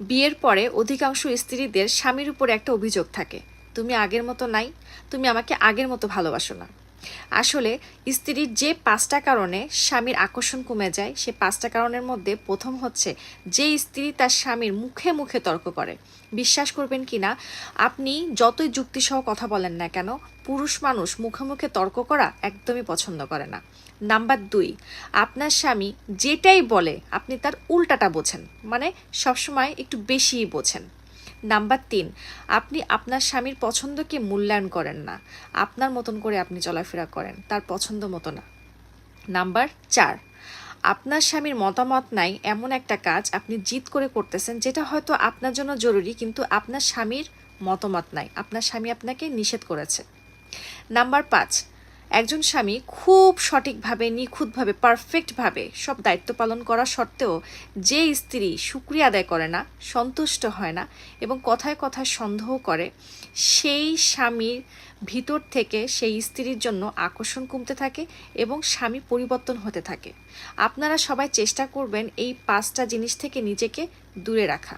বিয়ের পরে অধিকাংশ স্ত্রীদের স্বামীর উপর একটা অভিযোগ থাকে। তুমি আগের মতো নাই, তুমি আমাকে আগের মতো ভালোবাসো না। আসলে, স্ত্রীর যে পাঁচটা কারণে স্বামীর আকর্ষণ কমে যায়, সে পাঁচটা কারণের মধ্যে প্রথম হচ্ছে যে স্ত্রী তার স্বামীর মুখে মুখে তর্ক করে। বিশ্বাস করবেন কি না আপনি যতই যুক্তিসহ কথা বলেন না কেন, পুরুষ মানুষ মুখে মুখে তর্ক করা একদমই পছন্দ করে না। নাম্বার দুই, আপনার স্বামী যেটাই বলে, আপনি তার উল্টাটা বোঝেন। মানে সবসময় একটু বেশিই বোঝেন। নাম্বার তিন, আপনি আপনার স্বামীর পছন্দকে মূল্যায়ন করেন না। আপনার মতন করে আপনি চলাফেরা করেন, তার পছন্দ মতো না। নাম্বার চার, আপনার স্বামীর মতামত নাই এমন একটা কাজ আপনি জিদ করে করতেছেন যেটা হয়তো আপনার জন্য জরুরি, কিন্তু আপনার স্বামীর মতামত নাই। আপনার স্বামী আপনাকে নিষেধ করেছে। নাম্বার পাঁচ একজন স্বামী খুব সঠিকভাবে, নিখুঁতভাবে পারফেক্টভাবে সব দায়িত্ব পালন করা সত্ত্বেও যে স্ত্রী সুক্রিয়া আদায় করে না, সন্তুষ্ট হয় না এবং কথায় কথায় সন্দেহ করে, সেই স্বামীর ভিতর থেকে সেই স্ত্রীর জন্য আকর্ষণ কমতে থাকে এবং স্বামী পরিবর্তন হতে থাকে। আপনারা সবাই চেষ্টা করবেন এই পাঁচটা জিনিস থেকে নিজেকে দূরে রাখা।